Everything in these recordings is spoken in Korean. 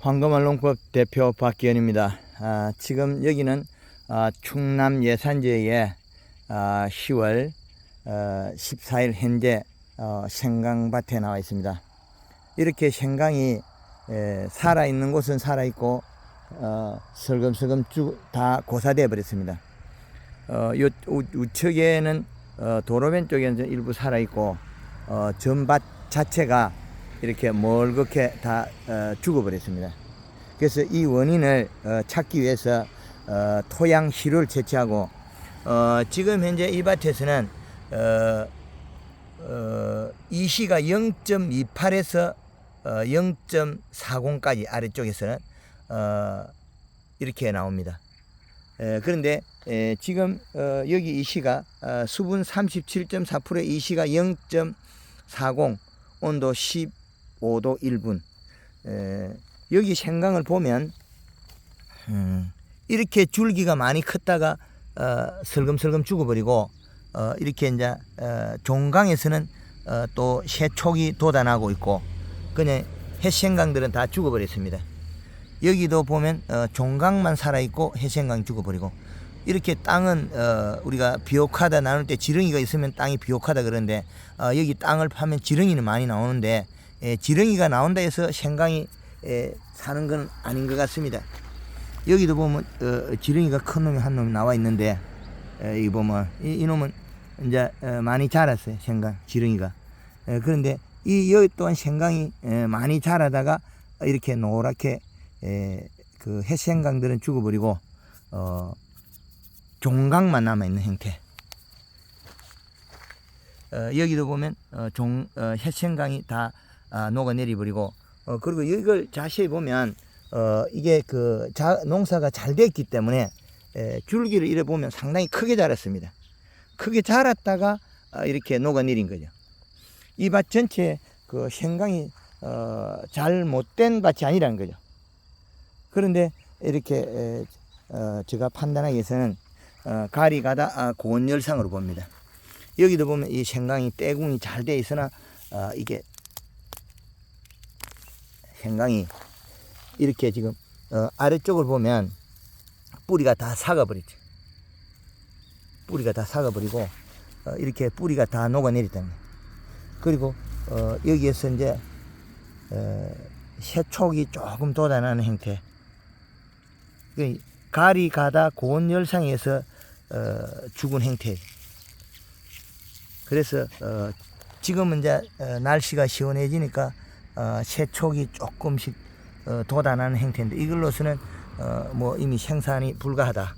황금알농법 대표 박기현입니다. 아, 지금 여기는 아, 충남 예산지에 아, 10월 어, 14일 현재 어, 생강밭에 나와 있습니다. 이렇게 생강이 에, 살아있는 곳은 살아있고 어, 슬금슬금 쭉 다 고사되어 버렸습니다. 어, 우측에는 어, 도로변 쪽에는 일부 살아있고 어, 전밭 자체가 이렇게 멀겋게 다 어, 죽어버렸습니다. 그래서 이 원인을 어, 찾기 위해서 어, 토양 시료를 채취하고 어, 지금 현재 이 밭에서는 어, 어, 이 시가 0.28에서 어, 0.40까지 아래쪽에서는 어, 이렇게 나옵니다. 에, 그런데 에, 지금 어, 여기 이 시가 어, 수분 37.4%의 이 시가 0.40 온도 15도 1분 에, 여기 생강을 보면 음, 이렇게 줄기가 많이 컸다가 어, 슬금슬금 죽어버리고 어, 이렇게 이제 어, 종강에서는 어, 또 새촉이 돋아나고 있고 그냥 해생강들은 다 죽어버렸습니다. 여기도 보면 어, 종강만 살아있고 해생강이 죽어버리고 이렇게 땅은 어, 우리가 비옥하다 나눌 때 지렁이가 있으면 땅이 비옥하다 그러는데 어, 여기 땅을 파면 지렁이는 많이 나오는데 에, 지렁이가 나온다 해서 생강이 에, 사는 건 아닌 것 같습니다. 여기도 보면 어, 지렁이가 큰 놈이 한 놈이 나와 있는데 에, 이 보면 이, 이 놈은 이제 어, 많이 자랐어요 생강 지렁이가 에, 그런데 이 여기 또한 생강이 에, 많이 자라다가 이렇게 노랗게 에, 그 햇생강들은 죽어버리고 어, 종강만 남아 있는 형태. 어, 여기도 보면 어, 종 어, 햇생강이 다 아, 녹아내리 버리고 어, 그리고 이걸 자세히 보면 어, 이게 그 자, 농사가 잘 됐기 때문에 에, 줄기를 이래 보면 상당히 크게 자랐습니다. 크게 자랐다가 아, 이렇게 녹아내린 거죠. 이 밭 전체 그 생강이 어, 잘 못된 밭이 아니라는 거죠. 그런데 이렇게 에, 어, 제가 판단하기 위해서는 어, 가리 가다 아, 고온열상으로 봅니다. 여기도 보면 이 생강이 떼궁이 잘 돼 있으나 어, 이게 생강이 이렇게 지금 어, 아래쪽을 보면 뿌리가 다 삭아버리죠. 뿌리가 다 삭아버리고 어, 이렇게 뿌리가 다 거예요. 그리고 어, 여기에서 이제 어, 새촉이 조금 돋아나는 형태. 그 가리 가다 고온 열상에서 어, 죽은 형태. 그래서 어, 지금은 이제 어, 날씨가 시원해지니까 어, 새촉이 조금씩 어, 돋아나는 형태인데 이걸로서는 어, 뭐 이미 생산이 불가하다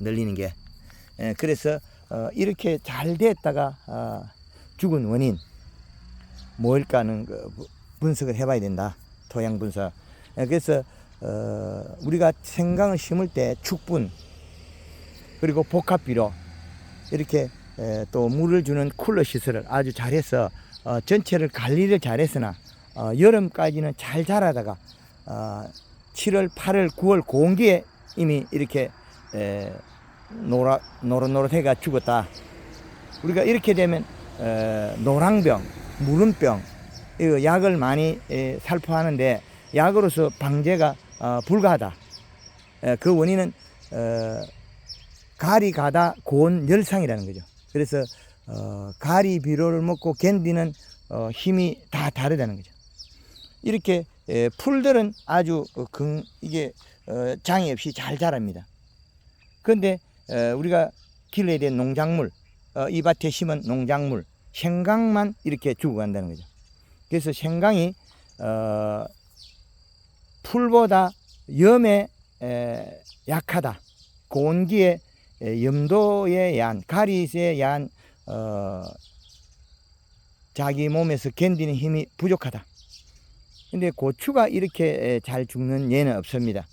늘리는 게. 예, 그래서 어, 이렇게 잘 됐다가 어, 죽은 원인 뭘까는 그 부- 분석을 해봐야 된다. 토양 분석. 예, 그래서 어, 우리가 생강을 심을 때 축분 그리고 복합비료 이렇게 에, 또 물을 주는 쿨러 시설을 아주 잘해서 어, 전체를 관리를 잘했으나 어, 여름까지는 잘 자라다가 어, 7월, 8월, 9월 공기에 이미 이렇게 에, 노라, 노릇노릇해가 죽었다. 우리가 이렇게 되면 에, 노랑병, 무름병 이거 약을 많이 에, 살포하는데 약으로서 방제가 어, 불가하다. 에, 그 원인은 어, 가리 가다 고온 열상이라는 거죠. 그래서 어, 가리 비료를 먹고 견디는 어, 힘이 다 다르다는 거죠. 이렇게 에, 풀들은 아주 어, 근, 이게 어, 장애 없이 잘 자랍니다. 그런데 어, 우리가 길러야 될 농작물, 어, 이 밭에 심은 농작물, 생강만 이렇게 죽어간다는 거죠. 그래서 생강이 어, 풀보다 염에 에, 약하다. 고온기에 에, 염도에 야한 가리에 야한 어, 자기 몸에서 견디는 힘이 부족하다. 근데 고추가 이렇게 에, 잘 죽는 예는 없습니다.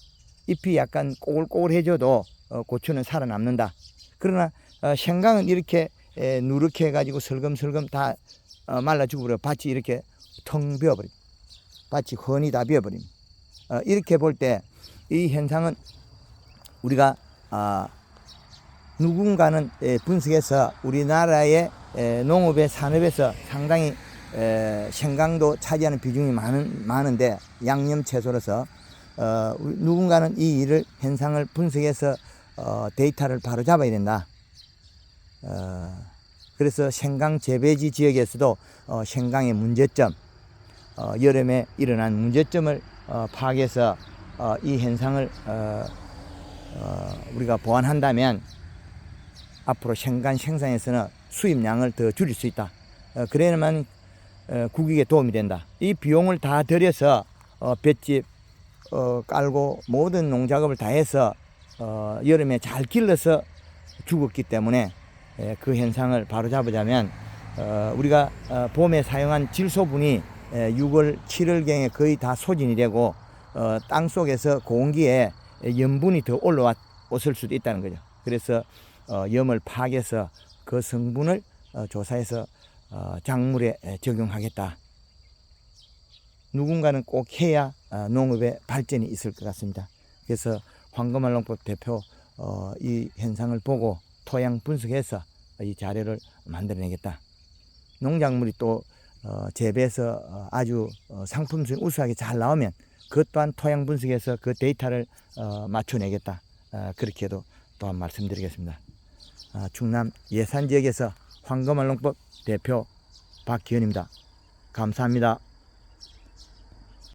잎이 약간 꼬글꼬글해져도 어, 고추는 살아남는다. 그러나 어, 생강은 이렇게 에, 누렇게 해가지고 슬금슬금 다 어, 말라 죽어버려 밭이 이렇게 텅 비어버립니다. 밭이 훤히 다 비어버립니다. 어, 이렇게 볼 때 이 현상은 우리가 아, 누군가는 에, 분석해서 우리나라의 에, 농업의 산업에서 상당히 에, 생강도 차지하는 비중이 많은, 많은데 양념 채소로서 어, 누군가는 이 일을 현상을 분석해서 어, 데이터를 바로 잡아야 된다. 어, 그래서 생강 재배지 지역에서도 어, 생강의 문제점, 어, 여름에 일어난 문제점을 어, 파악해서 어, 이 현상을 어, 어, 우리가 보완한다면 앞으로 생강 생산에서는 수입량을 더 줄일 수 있다. 어, 그래야만 어, 국익에 도움이 된다. 이 비용을 다 들여서 어, 볏짚 어, 깔고 모든 농작업을 다 해서 어, 여름에 잘 길러서 죽었기 때문에 예, 그 현상을 바로 잡으자면 어, 우리가 어, 봄에 사용한 질소분이 예, 6월, 7월경에 거의 다 소진이 되고 어, 땅 속에서 공기에 염분이 더 올라왔을 수도 있다는 거죠. 그래서 어, 염을 파악해서 그 성분을 어, 조사해서 어, 작물에 에, 적용하겠다. 누군가는 꼭 해야 어, 농업의 발전이 있을 것 같습니다. 그래서 황금알농법 대표 어, 이 현상을 보고 토양 분석해서 이 자료를 만들어내겠다. 농작물이 또 어, 재배해서 어, 아주 어, 상품성이 우수하게 잘 나오면 그것 또한 토양 분석해서 그 데이터를 어, 맞춰내겠다. 어, 그렇게도 또한 말씀드리겠습니다. 아, 충남 예산 지역에서 황금알농법 대표 박기현입니다. 감사합니다.